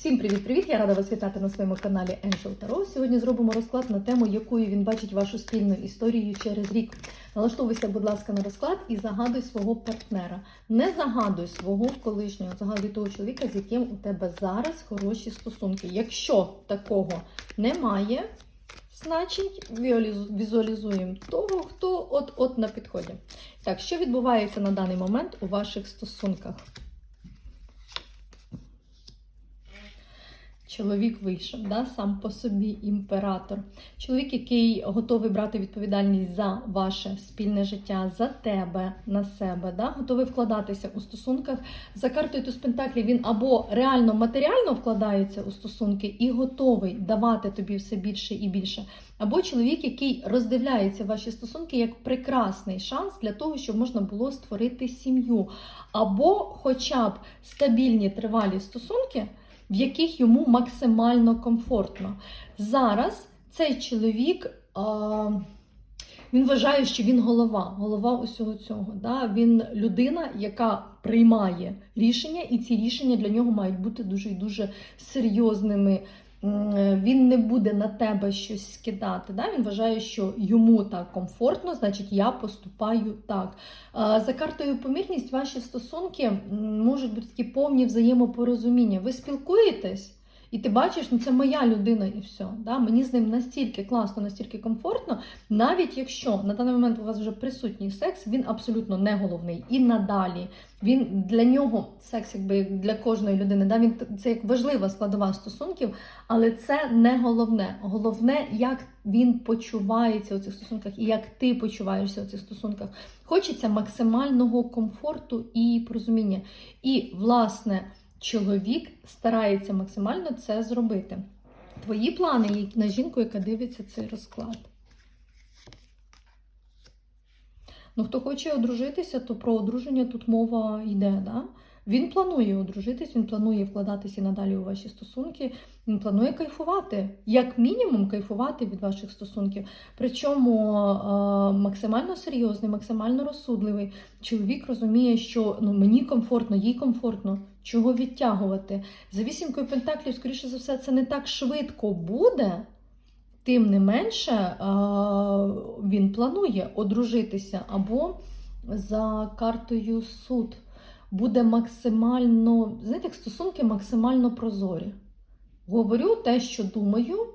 Всім привіт-привіт! Я рада вас вітати на своєму каналі Angel Tarot. Сьогодні зробимо розклад на тему, якою він бачить вашу спільну історію через рік. Налаштовуйся, будь ласка, на розклад і загадуй свого партнера. Не загадуй свого колишнього, загадуй того чоловіка, з яким у тебе зараз хороші стосунки. Якщо такого немає, значить візуалізуємо того, хто от-от на підході. Так, що відбувається на даний момент у ваших стосунках? Чоловік вийшов, да, сам по собі імператор. Чоловік, який готовий брати відповідальність за ваше спільне життя, за тебе на себе, да, готовий вкладатися у стосунках. За картою Туз Пентаклі він або реально матеріально вкладається у стосунки і готовий давати тобі все більше і більше. Або чоловік, який роздивляється ваші стосунки як прекрасний шанс для того, щоб можна було створити сім'ю, або хоча б стабільні тривалі стосунки в яких йому максимально комфортно. Зараз цей чоловік. А, він вважає, що він голова, голова усього цього. Да? Він людина, яка приймає рішення, і ці рішення для нього мають бути дуже і дуже серйозними. М, Він не буде на тебе щось скидати. Да? Він вважає, що йому так комфортно, значить, я поступаю так. За картою помірність ваші стосунки можуть бути такі повні взаємопорозуміння. Ви спілкуєтесь, і ти бачиш, ну це моя людина, і все. Да? Мені з ним настільки класно, настільки комфортно, навіть якщо на даний момент у вас вже присутній секс, він абсолютно не головний. І надалі він для нього секс, якби для кожної людини. Да? Він це як важлива складова стосунків, але це не головне. Головне, як він почувається у цих стосунках і як ти почуваєшся у цих стосунках. Хочеться максимального комфорту і порозуміння. І, власне, чоловік старається максимально це зробити. Твої плани на жінку, яка дивиться цей розклад. Ну, хто хоче одружитися, то про одруження тут мова йде. Да? Він планує одружитись, він планує вкладатися надалі у ваші стосунки, він планує кайфувати, як мінімум кайфувати від ваших стосунків. Причому е, максимально серйозний, максимально розсудливий. Чоловік розуміє, що ну, мені комфортно, їй комфортно, чого відтягувати. За вісімкою пентаклів, скоріше за все, це не так швидко буде. Тим не менше, е, він планує одружитися або за картою суд буде максимально, знаєте, як стосунки максимально прозорі. Говорю те, що думаю,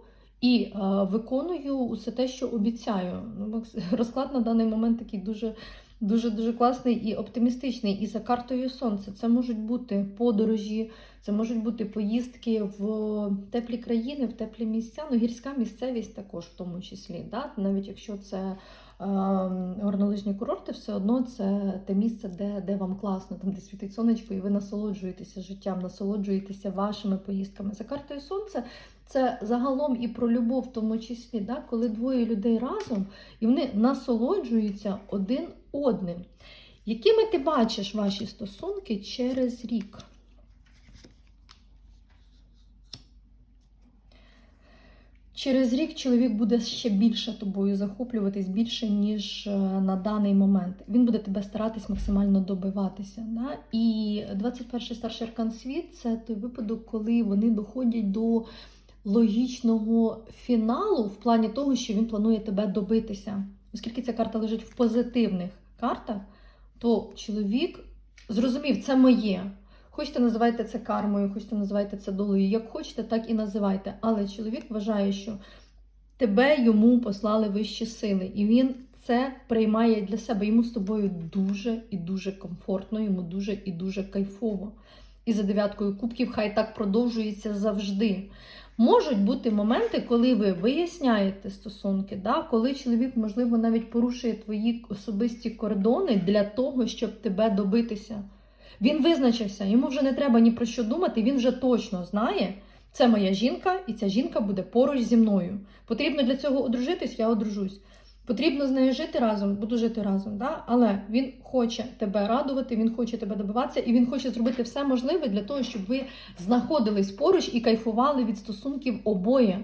і е, виконую усе те, що обіцяю. Ну, Розклад на даний момент такий дуже. Дуже дуже класний і оптимістичний. І за картою сонця це можуть бути подорожі, це можуть бути поїздки в теплі країни, в теплі місця. Ну, гірська місцевість також в тому числі. Да? Навіть якщо це горнолижні курорти, все одно це те місце, де, де вам класно, там де світить сонечко, і ви насолоджуєтеся життям, насолоджуєтеся вашими поїздками. За картою сонця це загалом і про любов, в тому числі, да? коли двоє людей разом і вони насолоджуються один одним. Якими ти бачиш ваші стосунки через рік? Через рік чоловік буде ще більше тобою захоплюватись, більше, ніж е, на даний момент. Він буде тебе старатись максимально добиватися. Да? І 21 старший аркан світ це той випадок, коли вони доходять до логічного фіналу в плані того, що він планує тебе добитися. Оскільки ця карта лежить в позитивних картах, то чоловік зрозумів, це моє. Хочете називайте це кармою, хочете називайте це долею. Як хочете, так і називайте. Але чоловік вважає, що тебе йому послали вищі сили, і він це приймає для себе. Йому з тобою дуже і дуже комфортно, йому дуже і дуже кайфово. І за дев'яткою кубків хай так продовжується завжди. Можуть бути моменти, коли ви виясняєте стосунки, да? коли чоловік, можливо, навіть порушує твої особисті кордони для того, щоб тебе добитися. Він визначився, йому вже не треба ні про що думати, він вже точно знає, це моя жінка, і ця жінка буде поруч зі мною. Потрібно для цього одружитись, я одружусь. Потрібно з нею жити разом, буду жити разом. Да? Але він хоче тебе радувати, він хоче тебе добиватися, і він хоче зробити все можливе для того, щоб ви знаходились поруч і кайфували від стосунків обоє.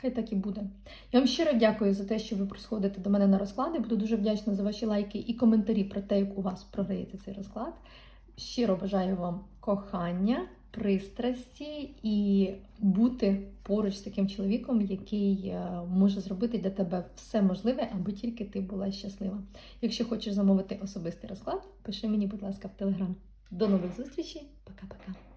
Хай так і буде. Я вам щиро дякую за те, що ви присходите до мене на розклади. Буду дуже вдячна за ваші лайки і коментарі про те, як у вас програється цей розклад. Щиро бажаю вам кохання, пристрасті і бути поруч з таким чоловіком, який е, може зробити для тебе все можливе, аби тільки ти була щаслива. Якщо хочеш замовити особистий розклад, пиши мені, будь ласка, в телеграм. До нових зустрічей, пока-пока.